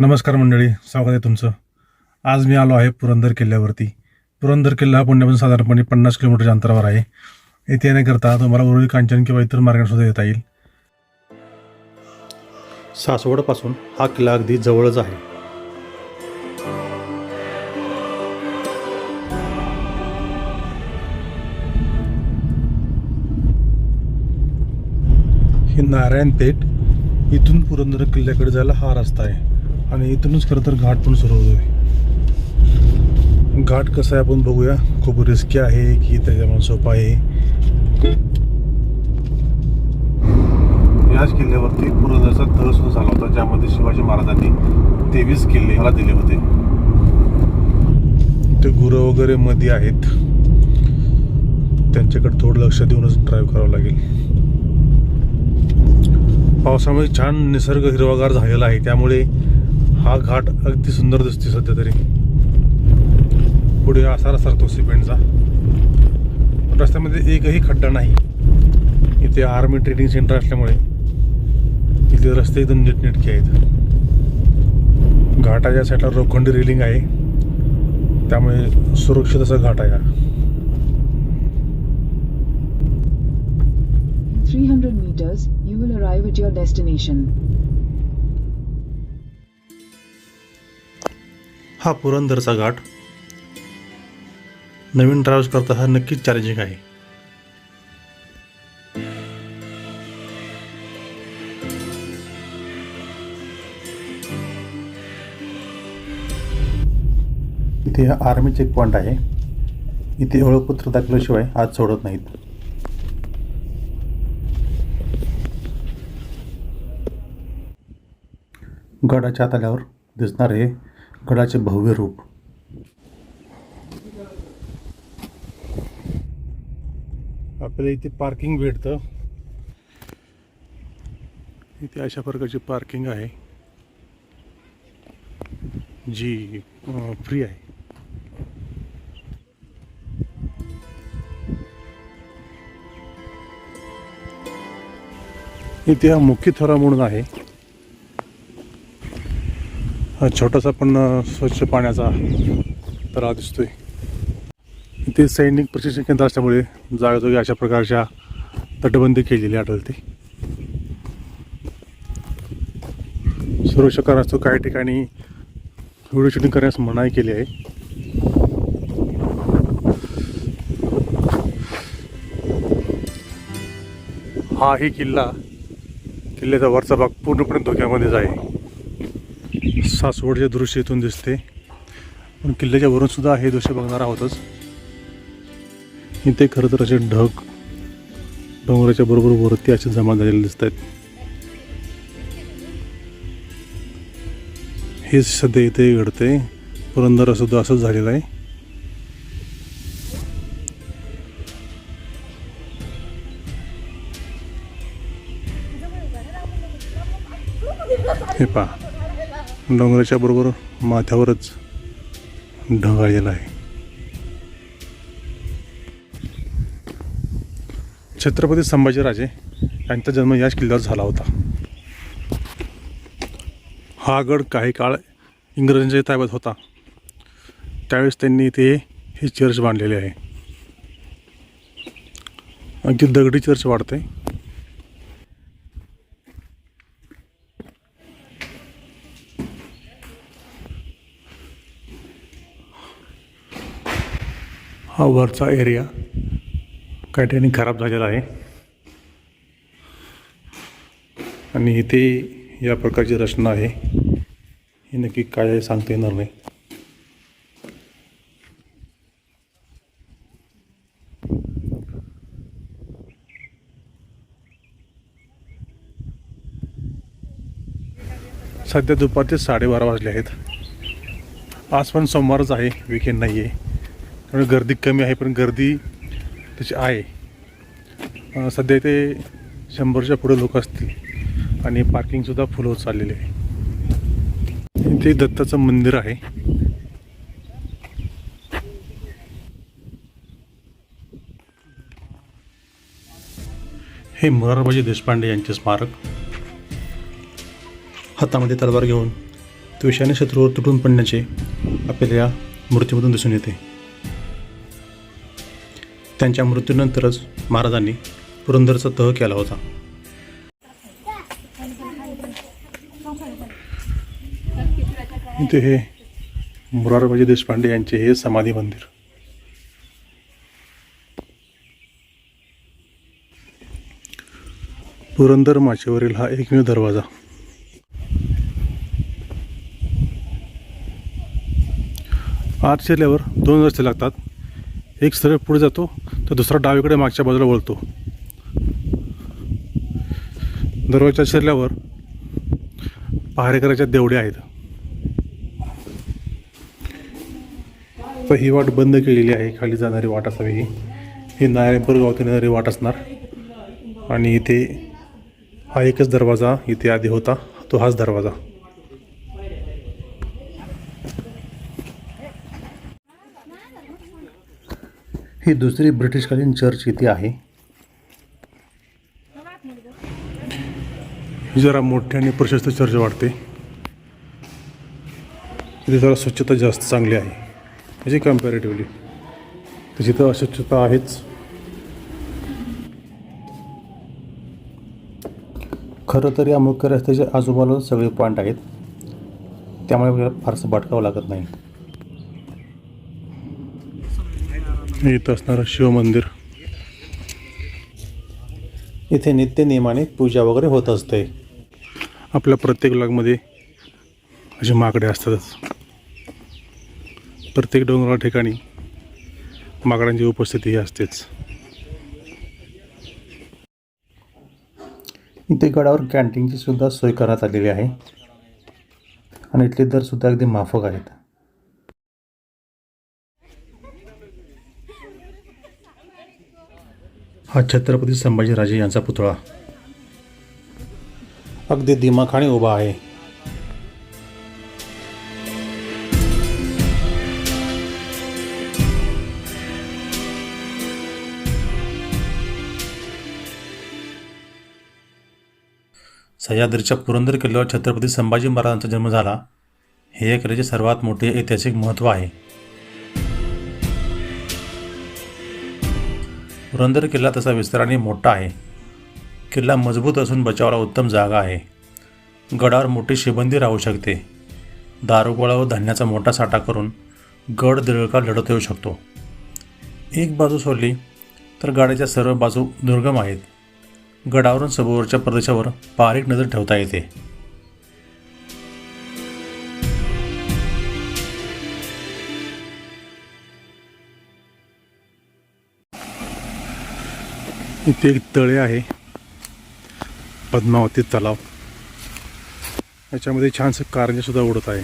नमस्कार मंडळी स्वागत आहे तुमचं. आज मी आलो आहे पुरंदर किल्ल्यावरती. पुरंदर किल्ला हा पुण्यापासून साधारणपणे पन्नास किलोमीटरच्या अंतरावर आहे. येथे येण्याकरता तुम्हाला उरुळी कांचन किंवा इतर मार्गानेसुद्धा येता येईल. सासवडपासून हा किल्ला अगदी जवळच आहे. ही नारायण पेठ इथून पुरंदर किल्ल्याकडे जायला हा रस्ता आहे. आणि इथूनच खरं तर घाट पण सुरू होतोय. घाट कसा आहे आपण बघूया. खूप रिस्की आहे की त्याच्यामुळे सोपा आहे. याच किल्ल्यावरती पुरंदरचा तह सुरू झाला होता ज्यामध्ये शिवाजी महाराजांनी तेवीस किल्ले मला दिले होते. ते गुरं वगैरे मध्ये आहेत. त्यांच्याकडे थोडं लक्ष देऊनच ड्राईव्ह करावं लागेल. पावसामुळे छान निसर्ग हिरवागार झालेला आहे. त्यामुळे हा घाट अगदी सुंदर दिसते सध्या तरी. पुढे असा सरतो सिमेंटचा. रस्त्यामध्ये एकही खड्डा नाही. इथे आर्मी ट्रेनिंग सेंटर असल्यामुळे इथे रस्ते एकदम नीटनेटके आहेत. घाटाच्या साईडला रोखंडी रेलिंग आहे. त्यामुळे सुरक्षित असा घाट आहे हा. 300 meters, you will arrive at your destination. हा पुरंदरचा घाट. नवीन ट्रॅव्हल्स करता हा नक्कीच चॅलेंजिंग आहे. इथे हा आर्मी चेक पॉईंट आहे. इथे ओळखपत्र दाखवल्याशिवाय आज सोडत नाहीत. गडाच्या आत आल्यावर दिसणार हे गडाचे भव्य रूप? आपल्याला इथे पार्किंग भेटतं. इथे अशा प्रकारची पार्किंग आहे जी फ्री आहे. इथे हा मुख्य थरा म्हणून आहे. छोटासा पण स्वच्छ पाण्याचा तलाव दिसतोय. इथे सैनिक प्रशिक्षण केंद्र असल्यामुळे जागोजागी अशा प्रकारच्या तटबंदी केलेली आढळते सुरक्षा कारणास्तव काही ठिकाणी व्हिडिओ शूटिंग करण्यास मनाई केली आहे. हाही किल्ला किल्ल्याचा वरचा भाग पूर्णपणे धोक्यामध्येच आहे सासवडचे दृश्य इथून दिसते. पण किल्ल्याच्या वरून सुद्धा हे दृश्य बघणार आहोतच. इथे खरं तर असे ढग डोंगराच्या बरोबर वरती असे जमा झालेले दिसत आहेत हे सध्या इथे घडते पुरंदर सुद्धा असंच झालेलं आहे. डोंगराच्या बरोबर माथ्यावरच ढग आलेला आहे. छत्रपती संभाजीराजे यांचा जन्म याच किल्ल्यावर झाला होता. हा गड काही काळ इंग्रजांच्या ताब्यात होता. त्यावेळेस त्यांनी इथे हे चर्च बांधलेले आहे. अगदी दगडी चर्च वाढते. हा वरचा एरिया काही ठिकाणी खराब झालेला आहे. आणि इथे या प्रकारची रचना आहे. हे नक्की काय आहे सांगता येणार नाही. सध्या दुपारचे साडेबारा वाजले आहेत. आज पण सोमवारच आहे विकेंड नाही आहे त्यामुळे गर्दी कमी आहे पण गर्दी तशी आहे. सध्या इथे शंभरच्या पुढे लोक असतील आणि पार्किंगसुद्धा फुल होत चाललेले आहे. इथे दत्ताचं मंदिर आहे. हे मोरारबाजी देशपांडे यांचे स्मारक. हातामध्ये तलवार घेऊन त्वेषाने शत्रूवर तुटून पडण्याचे आपल्याला या मूर्तीमधून दिसून येते. त्यांच्या मृत्यूनंतरच महाराजांनी पुरंदरचा तह केला होता. इथे हे मुरारबाजी देशपांडे यांचे हे समाधी मंदिर. पुरंदर माचेवरील हा एकमेव दरवाजा. आत शिरल्यावर दोन रस्ते लागतात. एक सरळ पुढे जातो तर दुसरा डावीकडे मागच्या बाजूला वळतो. दरवाजा शिरल्यावर पहारेकराच्या देवड्या आहेत. तर ही वाट बंद केलेली आहे खाली जाणारी वाट असावी ही. ही नारायणपूर गावातून येणारी वाट असणार. आणि इथे हा एकच दरवाजा इथे आधी होता तो हाच दरवाजा. ही दुसरी ब्रिटिशकालीन चर्च इथे आहे. जरा मोठी आणि प्रशस्त चर्च वाटते. तिथे जरा स्वच्छता जास्त चांगली आहे. म्हणजे कम्पॅरेटिव्हली तशी तर अस्वच्छता आहेच. खरं तर या मुख्य रस्त्याच्या आजूबाजूला सगळे पॉईंट आहेत. त्यामुळे आपल्याला फारसं भटकावं लागत नाही. इथं असणारं शिवमंदिर. इथे नित्य नियमाने पूजा वगैरे होत असते. आपल्या प्रत्येक ब्लॉगमध्ये असे माकडे असतातच. प्रत्येक डोंगराळ ठिकाणी माकडांची उपस्थिती ही असतेच. इथे गडावर कॅन्टीनची सुद्धा सोय करण्यात आलेली आहे. आणि इथले दर सुद्धा अगदी माफक आहेत. हा छत्रपती संभाजीराजे यांचा पुतळा. अगदी दिमाखाने उभा आहे. सह्याद्रीच्या पुरंदर किल्ल्यावर छत्रपती संभाजी महाराजांचा जन्म झाला. हे या किल्ल्याचे सर्वात मोठे ऐतिहासिक महत्त्व आहे. पुरंदर किल्ला तसा विस्ताराने मोठा आहे. किल्ला मजबूत असून बचावाला उत्तम जागा आहे. गडावर मोठी शिबंदी राहू शकते. दारुगोळा व धान्याचा मोठा साठा करून गड दीर्घकाळ लढत येऊ शकतो. एक बाजू सोडली तर गाड्याच्या सर्व बाजू दुर्गम आहेत. गडावरून सभोवरच्या प्रदेशावर बारीक नजर ठेवता येते. इथे एक तळे आहे. पद्मावती तलाव. याच्यामध्ये छानसं कारंजे सुद्धा उडत आहे.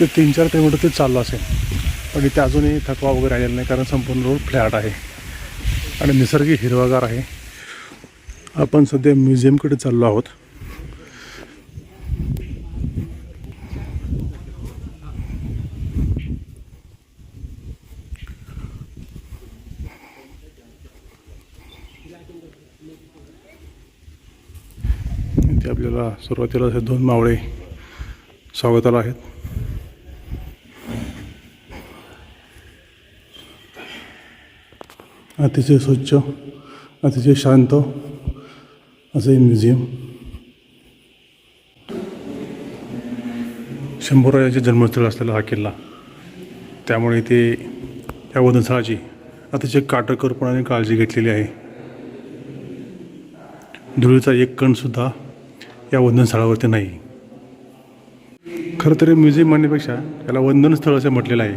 ते तीन चार किलोमीटर ते चाललं असेल. पण इथे अजूनही थकवा वगैरे आलेला नाही कारण संपूर्ण रोड फ्लॅट आहे. आणि निसर्गी हिरवागार आहे. आपण सध्या म्युझियमकडे चाललो आहोत. इथे आपल्याला सुरुवातीला असे दोन मावळे स्वागताला आहेत. अतिशय स्वच्छ अतिशय शांत असं हे म्युझियम. शंभूराजाचे जन्मस्थळ असलेला हा किल्ला. त्यामुळे ते या वनस्थळाची अतिशय काटकरपणाने काळजी घेतलेली आहे. धुळीचा एक कणसुद्धा या वंदनस्थळावरती नाही. खरं तर म्युझियम म्हणण्यापेक्षा याला वंदनस्थळ असं म्हटलेलं आहे.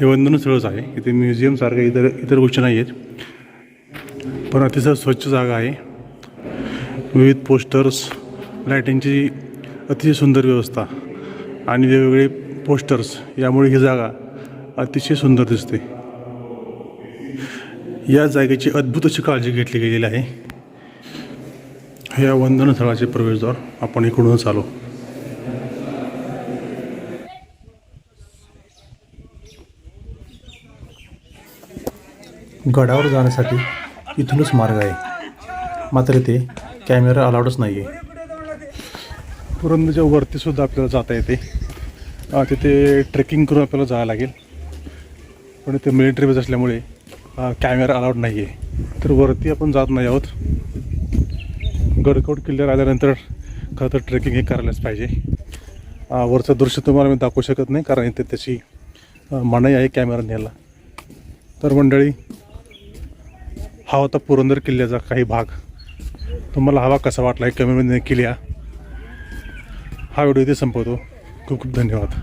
हे वंदनस्थळच आहे. इथे म्युझियमसारख्या इतर इतर गोष्टी नाही आहेत. पण अतिशय स्वच्छ जागा आहे. विविध पोस्टर्स लायटिंगची अतिशय सुंदर व्यवस्था आणि वेगवेगळे पोस्टर्स यामुळे ही जागा अतिशय सुंदर दिसते. या जागेची अद्भुत अशी काळजी घेतली गेलेली आहे. या वंदनस्थळाचे प्रवेशद्वार आपण इकडूनच आलो. गडावर जाण्यासाठी इथूनच मार्ग आहे. मात्र ते कॅमेरा अलाउडच नाही आहे पुरंदरच्या वरती सुद्धा आपल्याला जाता येते. तिथे ट्रेकिंग करून आपल्याला जावं लागेल. पण ते मिलिटरी बेस असल्यामुळे कॅमेरा अलाउड नाही आहे तर वरती आपण जात नाही आहोत. गडकोट किल्ल्यावर आल्यानंतर खरं तर ट्रेकिंग हे करायलाच पाहिजे. वरचं दृश्य तुम्हाला मी दाखवू शकत नाही कारण इथे त्याची मनाई आहे कॅमेरा न्यायला. तर मंडळी हा होता पुरंदर किल्ल्याचा काही भाग. तुम्हाला हवा कसा वाटला आहे कमेंटमध्ये नक्की लिहा. हा व्हिडिओ इथे संपवतो. खूप खूप धन्यवाद.